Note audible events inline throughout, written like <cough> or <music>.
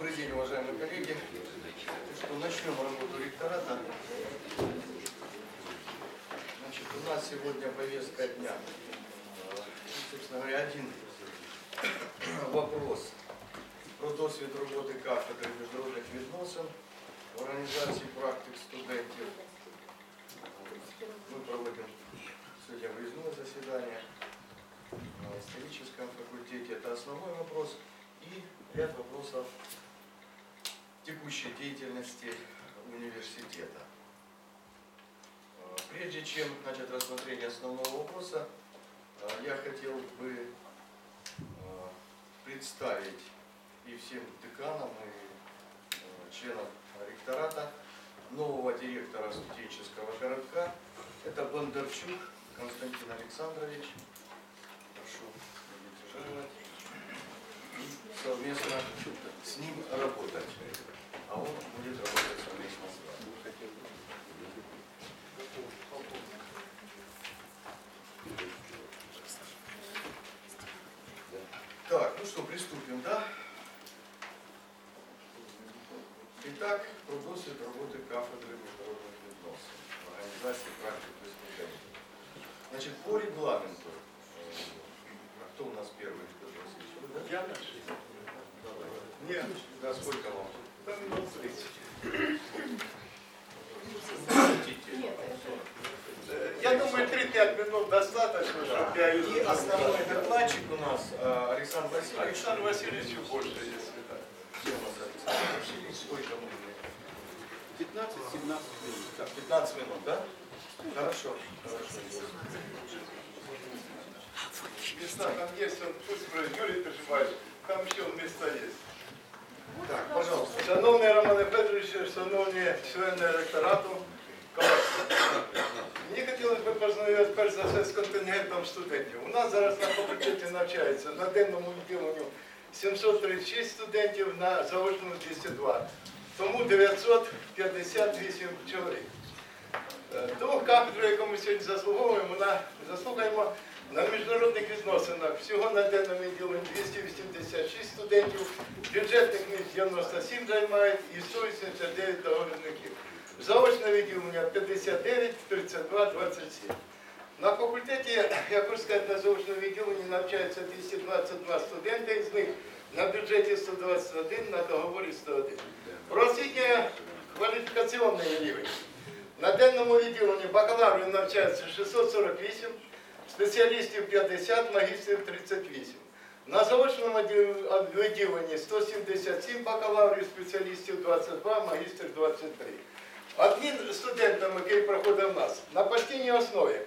Так, добрый день, уважаемые коллеги. Ну Что, начнем работу ректората. Значит, у нас сегодня повестка дня. Э, Собственно говоря, один вопрос про досвід роботи кафедри міжнародних відносин в організації практик студентів. Мы проводим сегодня выездное заседание на историческом факультете. Это основной вопрос. И ряд вопросов текущей деятельности университета. Э, Прежде чем начать рассмотрение основного вопроса, э, я хотел бы э, представить и всем деканам, и членам ректората нового директора студенческого городка. Это Бондарчук Константин Александрович. Прошу жаловать. И совместно с ним работать. А он будет работать совместно с вами. Так, ну что, приступим, да? Итак, про досвід роботи кафедри міжнародних відносин, організації практики студентів. Значит, по регламенту, э, а кто у нас первый? Петр Васильевич, вы, да? Я начал. Давай. Нет, Да, сколько вам? там минут 30. Хотите? Э, Я думаю, 3-5 минут достаточно, чтобы я И изучил. основной докладчик у нас э, Александр Васильевич. Александр Васильевич больше, 15-17 минут. Так, 15 минут, да? Хорошо, хорошо. Места там есть, он пусть про- Юрий Пешеваевич, там еще места есть. Так, пожалуйста. Шановний Романе Федоровичу, шановні члени ректорату, колеги. Мені хотілося б познайомитися перш за все з контингентом студентів. У нас зараз на факультеті навчається на денному відділенню 736 студентів, на заочному 202. Тому 958 чоловік. Е, Ту кафедру, яку ми сьогодні заслуговуємо, заслухаємо на міжнародних відносинах. Всього на денному відділенні 286 студентів, бюджетних місць 97 займають і 189 договірників. Заочне відділення 59, 32, 27. На факультеті, я хочу сказати, на заочному відділенні навчаються 222 студенти, з них на бюджеті 121, на договорі 101. Кваліфікаційний рівень. На денному відділенні бакалаврів навчається 648, спеціалістів 50, магістрів 38. На заочному відділенні 177 бакалаврів, спеціалістів 22, магістрів 23. Одним студентом, який проходив в нас, на постійній основі,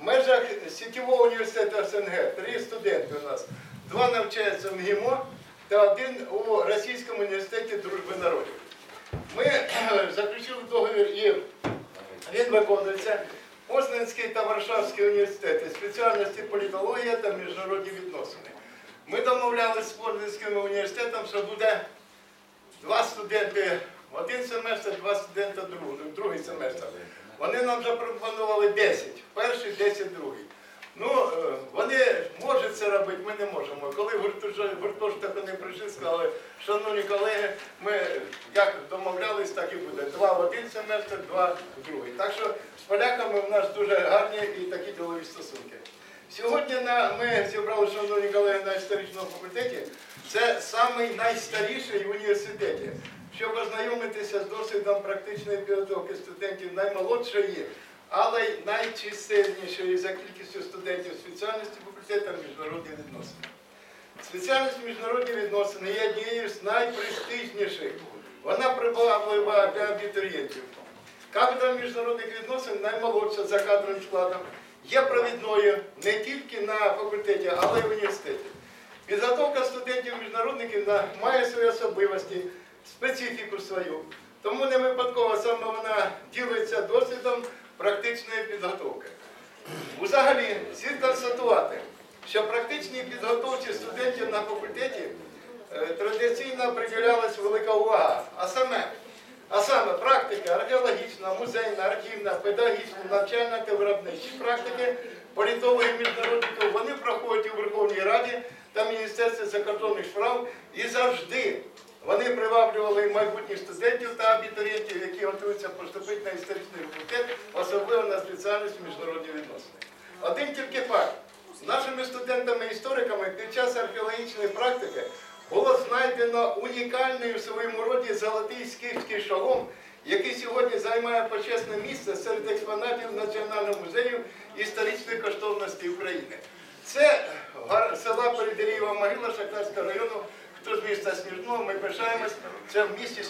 в межах сітєвого університету СНГ, три студенти у нас, два навчаються в МГІМО та один у Російському університеті дружби народів. Ми <clears throat> заключили договір і він виконується Познанський та Варшавський університети, спеціальності політологія та міжнародні відносини. Ми домовлялися з Познанським університетом, що буде два студенти один семестр, два студенти другий, другий семестр. Вони нам запропонували 10, перший, 10 другий. Ну, е, вони можуть це робити, ми не можемо. Коли гуртожиток вони прийшли, сказали, шановні колеги, ми як домовлялись, так і буде. Два в один семестр, два в другий. Так що з поляками в нас дуже гарні і такі ділові стосунки. Сьогодні на, ми зібрали, шановні колеги, на історичному факультеті. Це самий найстаріший в університеті. Щоб ознайомитися з досвідом практичної підготовки студентів наймолодшої, але й найчисельнішої за кількістю студентів спеціальності факультету міжнародні відносини. Спеціальність міжнародні відносини є однією з найпрестижніших. Вона приваблива для абітурієнтів. Кафедра міжнародних відносин наймолодша за кадровим складом, є провідною не тільки на факультеті, але й в університеті. Підготовка студентів-міжнародників має свої особливості, специфіку свою. Тому не випадково саме вона ділиться досвідом практичної підготовки. Взагалі, слід констатувати, що практичній підготовці студентів на факультеті е, традиційно приділялась велика увага. А саме, а саме практика археологічна, музейна, архівна, педагогічна, навчальна та виробничі практики, політологи міжнародників, вони проходять у Верховній Раді та Міністерстві закордонних справ і завжди Вони приваблювали майбутніх студентів та абітурієнтів, які готуються поступити на історичний факультет, особливо на спеціальність міжнародні відносини. Один тільки факт. Нашими студентами-істориками під час археологічної практики було знайдено унікальний у своєму роді золотий скіфський шолом, який сьогодні займає почесне місце серед експонатів Національного музею історичної коштовності України. Це села Переделієва могила Шахтарського району. Хто з міста Сніжного, ми пишаємось. Це в місті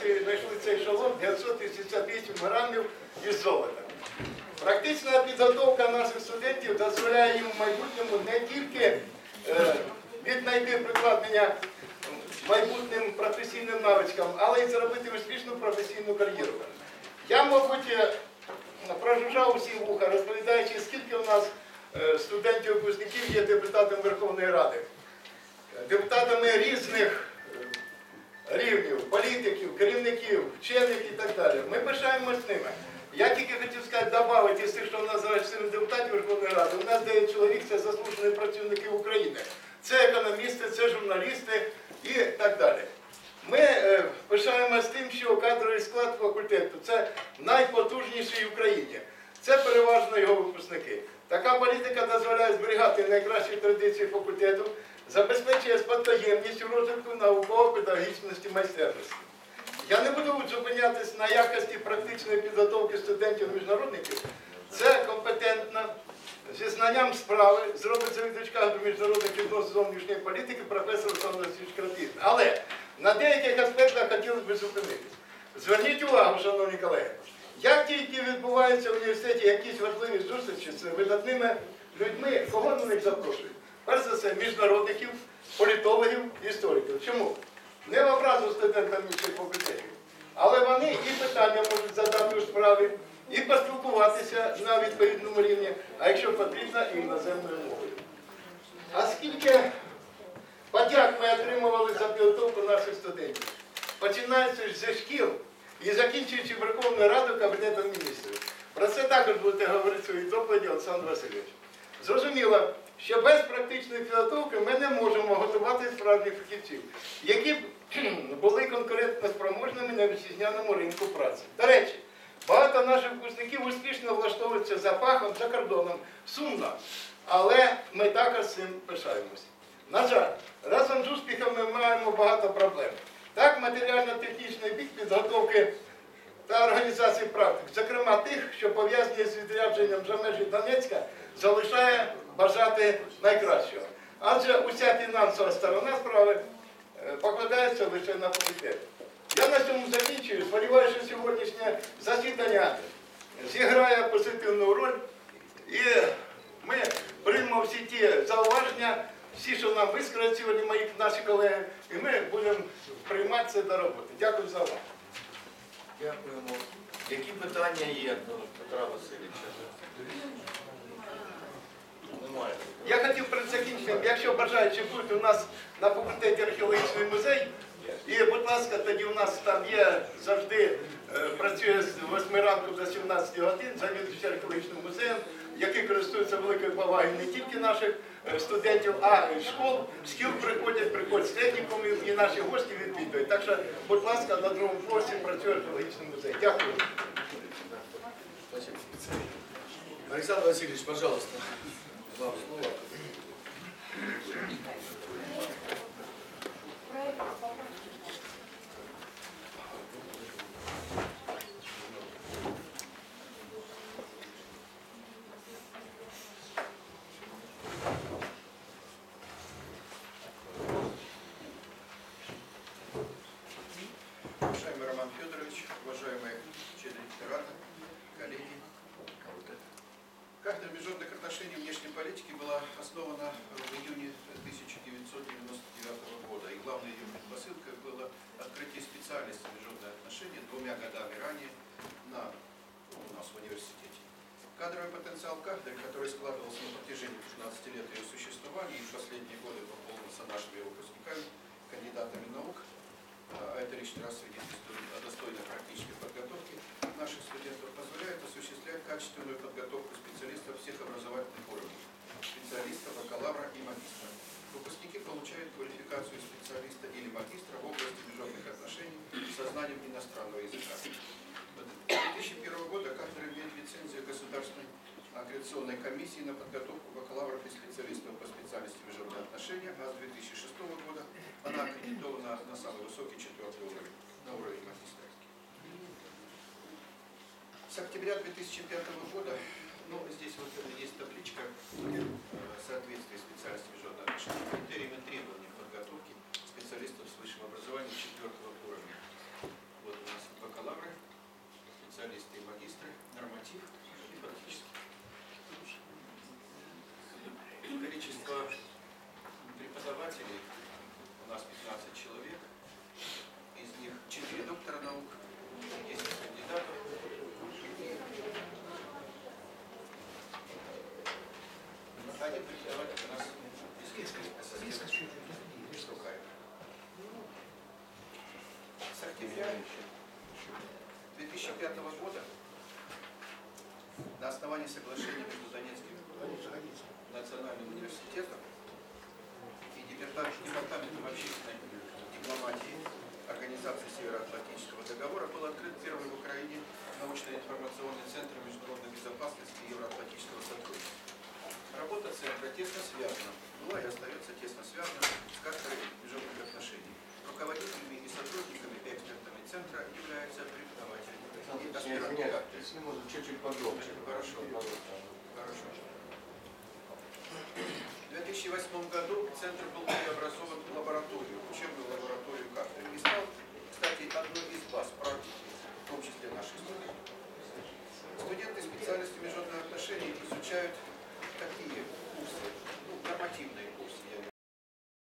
цей, знайшли цей шолом 988 грамів із золота. Практична підготовка наших студентів дозволяє їм в майбутньому не тільки е, віднайти прикладення майбутнім професійним навичкам, але й зробити успішну професійну кар'єру. Я, мабуть, е, прожужжав усі вуха, розповідаючи, скільки у нас е, студентів-випускників є депутатами Верховної Ради, депутатами різних е, рівнів, політиків, керівників, вчених і так далі. Ми пишаємось ними. Я тільки хотів сказати, додати із тих, що в нас зараз чотири депутатів Верховної Ради, у нас 9 чоловік це заслужені працівники України. Це економісти, це журналісти і так далі. Ми е, пишаємося тим, що кадровий склад факультету це найпотужніший в Україні. Це переважно його випускники. Така політика дозволяє зберігати найкращі традиції факультету, забезпечує спадкоємність розвитку науково-педагогічності майстерності. Я не буду зупинятись на якості практичної підготовки студентів-міжнародників. Це компетентна, зі знанням справи, зробить завідувач кафедри міжнародних відносин зовнішньої політики професор Крапін. Але на деяких аспектах хотілося б зупинитись. Зверніть увагу, шановні колеги, як тільки відбуваються в університеті якісь важливі зустрічі з видатними людьми, кого на них запрошують? Перш за все, міжнародників, політологів, істориків. Чому? Не в образу студентам інших факультетів. Але вони і питання можуть задати у справі, і поспілкуватися на відповідному рівні, а якщо потрібно, і іноземною мовою. А скільки подяк ми отримували за підготовку наших студентів, починаючи зі шкіл і закінчуючи Верховною Радою Кабінетом міністрів. Про це також будете говорити в своїй доповіді, Олександр Васильович. Зрозуміло, що без практичної підготовки ми не можемо готувати справжніх фахівців, які б були конкурентно спроможними на вітчизняному ринку праці. До речі, багато наших випускників успішно влаштовуються за фахом за кордоном. Сумно, але ми також цим пишаємося. На жаль, разом з успіхом ми маємо багато проблем. Так, матеріально-технічний бік підготовки та організації практик, зокрема тих, що пов'язані з відрядженням за межі Донецька, залишає бажати найкращого. Адже уся фінансова сторона справи е, покладається лише на факультет. Я на цьому закінчую. Сподіваюся, що сьогоднішнє засідання зіграє позитивну роль. І ми приймемо всі ті зауваження, всі, що нам вискажуть сьогодні мої наші колеги, і ми будемо приймати це до роботи. Дякую за увагу. Дякуємо. Які питання є до Петра Васильовича? Немає. Я хотів перед закінченням, якщо бажаючи бути у нас на факультеті археологічний музей, і, будь ласка, тоді у нас там є завжди, е, працює з 8 ранку до 17 годин, завідуючий археологічним музеєм, який користується великою повагою не тільки наших е, студентів, а й школ. Шкіл приходять, приходять з технікумів і наші гості відвідують. Так що, будь ласка, на другому поверсі працює археологічний музей. Дякую. Спасибо. Александр Васильевич, пожалуйста, вам слово. Уважаемый Роман Федорович, уважаемые члены реферата, коллеги. Кафедра международных отношений внешней политики была основана в июне 1999 года. И главной ее предпосылкой было открытие специальности международные отношения двумя годами ранее на, ну, у нас в университете. Кадровый потенциал кафедры, который складывался на протяжении 15 лет ее существования и в последние годы пополнился нашими выпускниками, кандидатами наук, а это лишний раз свидетельствует о достойной практической подготовке талант наших студентов позволяет осуществлять качественную подготовку специалистов всех образовательных уровней, специалиста, бакалавра и магистра. Выпускники получают квалификацию специалиста или магистра в области международных отношений со знанием иностранного языка. До 2001 года кафедра имеет лицензию Государственной аккредитационной комиссии на подготовку бакалавров и специалистов по специальности международные отношения, а с 2006 года она аккредитована на самый высокий четвертый уровень, на уровень магистра. С октября 2005 года, ну, здесь вот есть табличка э, соответствия специальности международных отношений критериям и требованиям подготовки специалистов с высшим образованием четвертого уровня. Вот у нас бакалавры, специалисты и магистры, норматив и практически. Количество преподавателей у нас 15 человек, из них 4 доктора наук, 10 кандидатов. Один преподаватель у нас ассистент Штукаев. С октября 2005 года основании соглашения между Донецким национальным университетом и департаментом, общественной дипломатии Организации Североатлантического договора был открыт первый в Украине научно-информационный центр международной безопасности и евроатлантического сотрудничества. Работа центра тесно связана, была и остается тесно связана с кафедрой международных отношений. Руководителями и сотрудниками экспертами центра являются преподаватели ну, Нет, извиняюсь, если можно, чуть-чуть погромче. Хорошо. Хорошо. В 2008 году центр был преобразован в лабораторию, учебную лабораторию кафедры. И стал, кстати, одной из баз практики, в том числе наших студентов. Студенты специальности международных отношений изучают такие курсы, ну, нормативные курсы, я